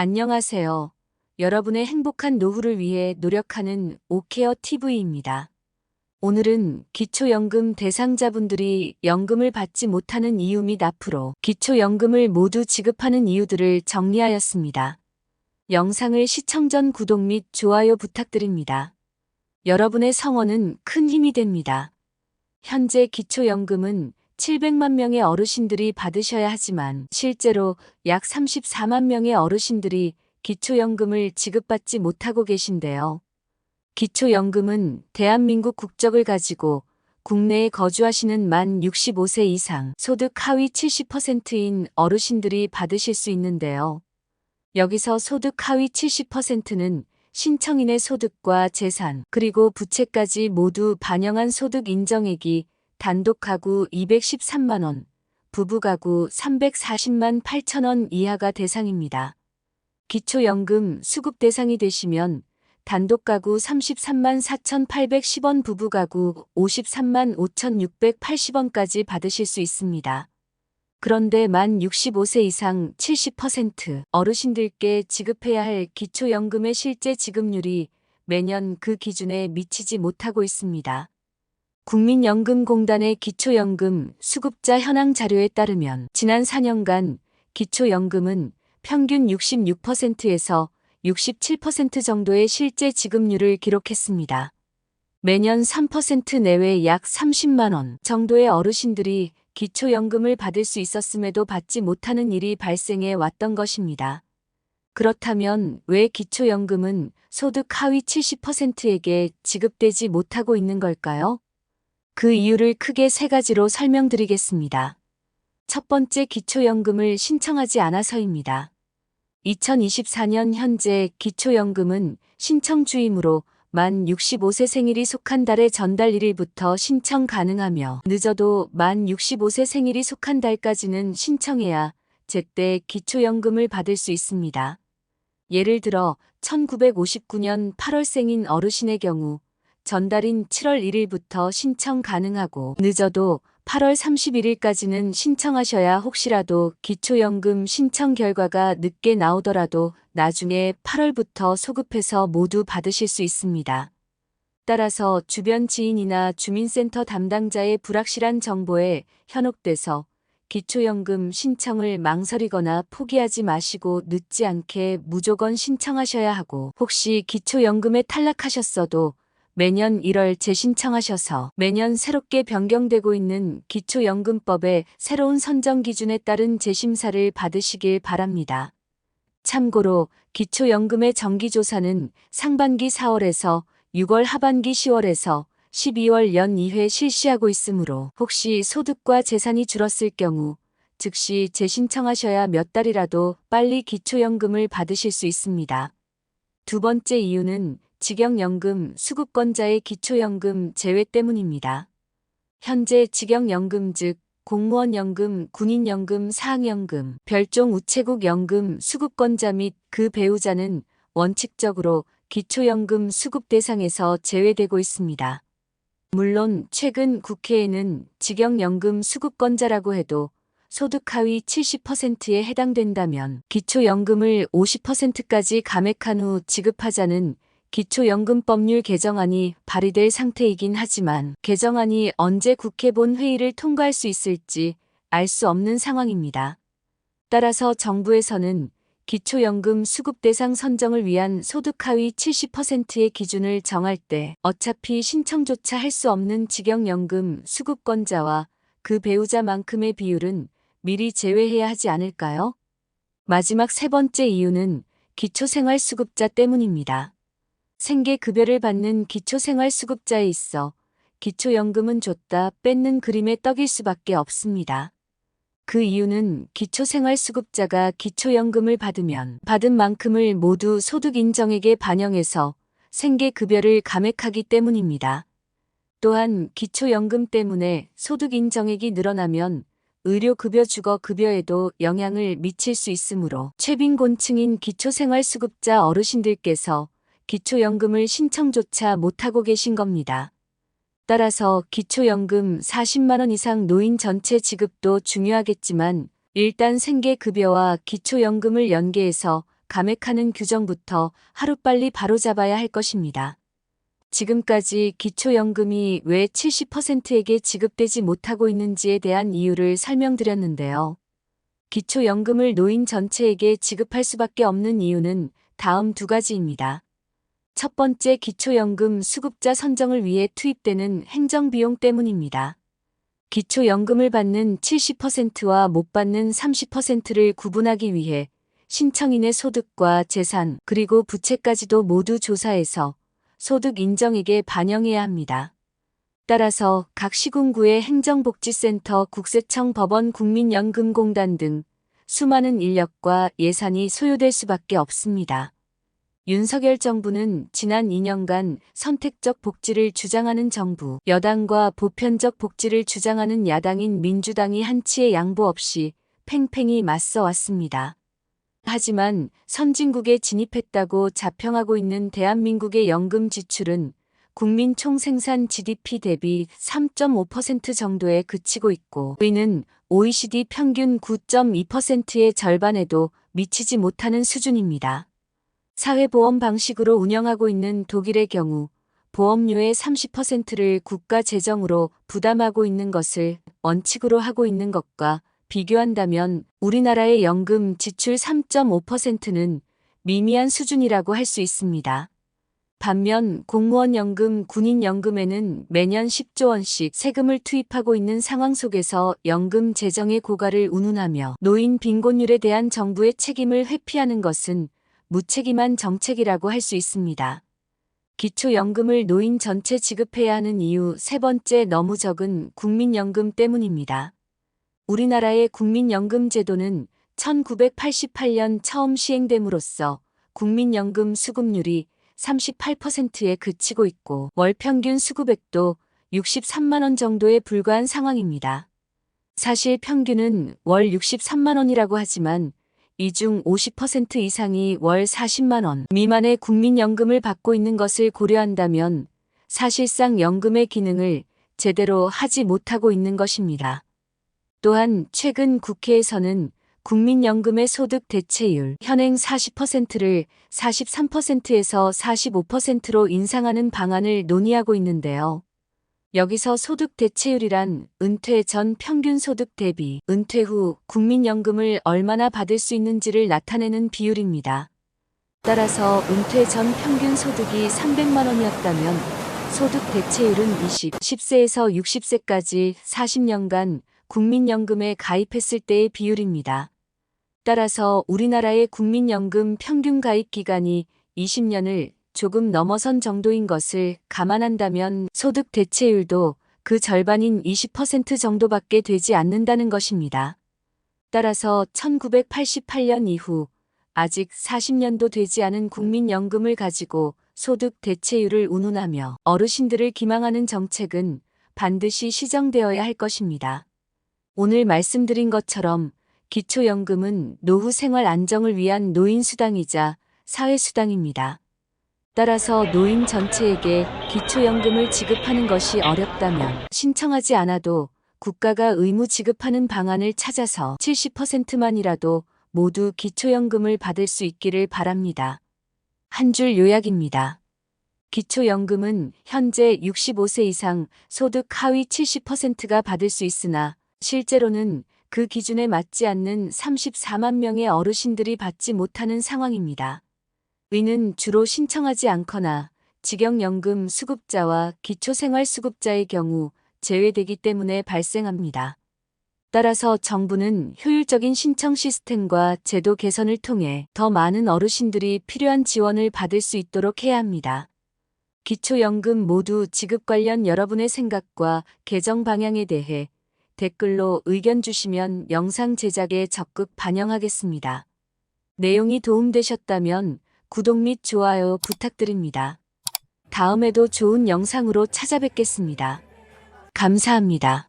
안녕하세요. 여러분의 행복한 노후를 위해 노력하는 오케어 TV입니다. 오늘은 기초연금 대상자분들이 연금을 받지 못하는 이유 및 앞으로 기초연금을 모두 지급하는 이유들을 정리하였습니다. 영상을 시청 전 구독 및 좋아요 부탁드립니다. 여러분의 성원은 큰 힘이 됩니다. 현재 기초연금은 700만 명의 어르신들이 받으셔야 하지만 실제로 약 34만 명의 어르신들이 기초연금을 지급받지 못하고 계신데요. 기초연금은 대한민국 국적을 가지고 국내에 거주하시는 만 65세 이상 소득 하위 70%인 어르신들이 받으실 수 있는데요. 여기서 소득 하위 70%는 신청인의 소득과 재산, 그리고 부채까지 모두 반영한 소득 인정액이 단독 가구 213만 원, 부부 가구 340만 8천 원 이하가 대상입니다. 기초연금 수급 대상이 되시면 단독 가구 33만 4,810원, 부부 가구 53만 5,680원까지 받으실 수 있습니다. 그런데 만 65세 이상 70% 어르신들께 지급해야 할 기초연금의 실제 지급률이 매년 그 기준에 미치지 못하고 있습니다. 국민연금공단의 기초연금 수급자 현황 자료에 따르면 지난 4년간 기초연금은 평균 66%에서 67% 정도의 실제 지급률을 기록했습니다. 매년 3% 내외 약 30만 원 정도의 어르신들이 기초연금을 받을 수 있었음에도 받지 못하는 일이 발생해 왔던 것입니다. 그렇다면 왜 기초연금은 소득 하위 70%에게 지급되지 못하고 있는 걸까요? 그 이유를 크게 세 가지로 설명드리겠습니다. 첫 번째 기초연금을 신청하지 않아서입니다. 2024년 현재 기초연금은 신청 주임으로 만 65세 생일이 속한 달의 전달 1일부터 신청 가능하며 늦어도 만 65세 생일이 속한 달까지는 신청해야 제때 기초연금을 받을 수 있습니다. 예를 들어 1959년 8월생인 어르신의 경우 전달인 7월 1일부터 신청 가능하고 늦어도 8월 31일까지는 신청하셔야 혹시라도 기초연금 신청 결과가 늦게 나오더라도 나중에 8월부터 소급해서 모두 받으실 수 있습니다. 따라서 주변 지인이나 주민센터 담당자의 불확실한 정보에 현혹돼서 기초연금 신청을 망설이거나 포기하지 마시고 늦지 않게 무조건 신청하셔야 하고 혹시 기초연금에 탈락하셨어도 매년 1월 재신청하셔서 매년 새롭게 변경되고 있는 기초연금법의 새로운 선정 기준에 따른 재심사를 받으시길 바랍니다. 참고로 기초연금의 정기조사는 상반기 4월에서 6월 하반기 10월에서 12월 연 2회 실시하고 있으므로 혹시 소득과 재산이 줄었을 경우 즉시 재신청하셔야 몇 달이라도 빨리 기초연금을 받으실 수 있습니다. 두 번째 이유는 직영연금 수급권자의 기초연금 제외 때문입니다. 현재 직영연금 즉 공무원연금, 군인연금, 사학연금, 별종 우체국 연금 수급권자 및 그 배우자는 원칙적으로 기초연금 수급 대상에서 제외되고 있습니다. 물론 최근 국회에는 직영연금 수급권자라고 해도 소득 하위 70%에 해당된다면 기초연금을 50%까지 감액한 후 지급하자는 기초연금법률 개정안이 발의될 상태이긴 하지만 개정안이 언제 국회 본 회의를 통과할 수 있을지 알 수 없는 상황입니다. 따라서 정부에서는 기초연금 수급 대상 선정을 위한 소득 하위 70%의 기준을 정할 때 어차피 신청조차 할 수 없는 직영연금 수급권자와 그 배우자만큼의 비율은 미리 제외해야 하지 않을까요? 마지막 세 번째 이유는 기초생활수급자 때문입니다. 생계급여를 받는 기초생활수급자에 있어 기초연금은 줬다 뺏는 그림의 떡일 수밖에 없습니다. 그 이유는 기초생활수급자가 기초연금을 받으면 받은 만큼을 모두 소득인정액에 반영해서 생계급여를 감액하기 때문입니다. 또한 기초연금 때문에 소득인정액이 늘어나면 의료급여 주거급여에도 영향을 미칠 수 있으므로 최빈곤층인 기초생활수급자 어르신들께서 기초연금을 신청조차 못하고 계신 겁니다. 따라서 기초연금 40만원 이상 노인 전체 지급도 중요하겠지만 일단 생계급여와 기초연금을 연계해서 감액하는 규정부터 하루빨리 바로잡아야 할 것입니다. 지금까지 기초연금이 왜 70%에게 지급되지 못하고 있는지에 대한 이유를 설명드렸는데요. 기초연금을 노인 전체에게 지급할 수밖에 없는 이유는 다음 두 가지입니다. 첫 번째 기초연금 수급자 선정을 위해 투입되는 행정비용 때문입니다. 기초연금을 받는 70%와 못 받는 30%를 구분하기 위해 신청인의 소득과 재산 그리고 부채까지도 모두 조사해서 소득 인정액에 반영해야 합니다. 따라서 각 시군구의 행정복지센터, 국세청, 법원, 국민연금공단 등 수많은 인력과 예산이 소요될 수밖에 없습니다. 윤석열 정부는 지난 2년간 선택적 복지를 주장하는 정부, 여당과 보편적 복지를 주장하는 야당인 민주당이 한치의 양보 없이 팽팽히 맞서 왔습니다. 하지만 선진국에 진입했다고 자평하고 있는 대한민국의 연금 지출은 국민 총생산 GDP 대비 3.5% 정도에 그치고 있고 이는 OECD 평균 9.2%의 절반에도 미치지 못하는 수준입니다. 사회보험 방식으로 운영하고 있는 독일의 경우 보험료의 30%를 국가 재정으로 부담하고 있는 것을 원칙으로 하고 있는 것과 비교한다면 우리나라의 연금 지출 3.5%는 미미한 수준이라고 할 수 있습니다. 반면 공무원 연금, 군인 연금에는 매년 10조 원씩 세금을 투입하고 있는 상황 속에서 연금 재정의 고갈을 운운하며 노인 빈곤율에 대한 정부의 책임을 회피하는 것은 무책임한 정책이라고 할 수 있습니다. 기초연금을 노인 전체 지급해야 하는 이유 세 번째 너무 적은 국민연금 때문입니다. 우리나라의 국민연금 제도는 1988년 처음 시행됨으로써 국민연금 수급률이 38%에 그치고 있고 월 평균 수급액도 63만 원 정도에 불과한 상황입니다. 사실 평균은 월 63만 원이라고 하지만 이 중 50% 이상이 월 40만 원 미만의 국민연금을 받고 있는 것을 고려한다면 사실상 연금의 기능을 제대로 하지 못하고 있는 것입니다. 또한 최근 국회에서는 국민연금의 소득 대체율 현행 40%를 43%에서 45%로 인상하는 방안을 논의하고 있는데요. 여기서 소득 대체율이란 은퇴 전 평균 소득 대비 은퇴 후 국민연금을 얼마나 받을 수 있는지를 나타내는 비율입니다. 따라서 은퇴 전 평균 소득이 300만 원이었다면 소득 대체율은 20, 10세에서 60세까지 40년간 국민연금에 가입했을 때의 비율입니다. 따라서 우리나라의 국민연금 평균 가입 기간이 20년을 조금 넘어선 정도인 것을 감안한다면 소득 대체율도 그 절반인 20% 정도밖에 되지 않는다는 것입니다. 따라서 1988년 이후 아직 40년도 되지 않은 국민연금을 가지고 소득 대체율을 운운하며 어르신들을 기망하는 정책은 반드시 시정되어야 할 것입니다. 오늘 말씀드린 것처럼 기초연금은 노후 생활 안정을 위한 노인수당이자 사회수당입니다. 따라서 노인 전체에게 기초연금을 지급하는 것이 어렵다면 신청하지 않아도 국가가 의무 지급하는 방안을 찾아서 70%만이라도 모두 기초연금을 받을 수 있기를 바랍니다. 한 줄 요약입니다. 기초연금은 현재 65세 이상 소득 하위 70%가 받을 수 있으나 실제로는 그 기준에 맞지 않는 34만 명의 어르신들이 받지 못하는 상황입니다. 의는 주로 신청하지 않거나 직영연금 수급자와 기초생활수급자의 경우 제외되기 때문에 발생합니다. 따라서 정부는 효율적인 신청 시스템과 제도 개선을 통해 더 많은 어르신들이 필요한 지원을 받을 수 있도록 해야 합니다. 기초연금 모두 지급 관련 여러분의 생각과 개정 방향에 대해 댓글로 의견 주시면 영상 제작에 적극 반영하겠습니다. 내용이 도움되셨다면 구독 및 좋아요 부탁드립니다. 다음에도 좋은 영상으로 찾아뵙겠습니다. 감사합니다.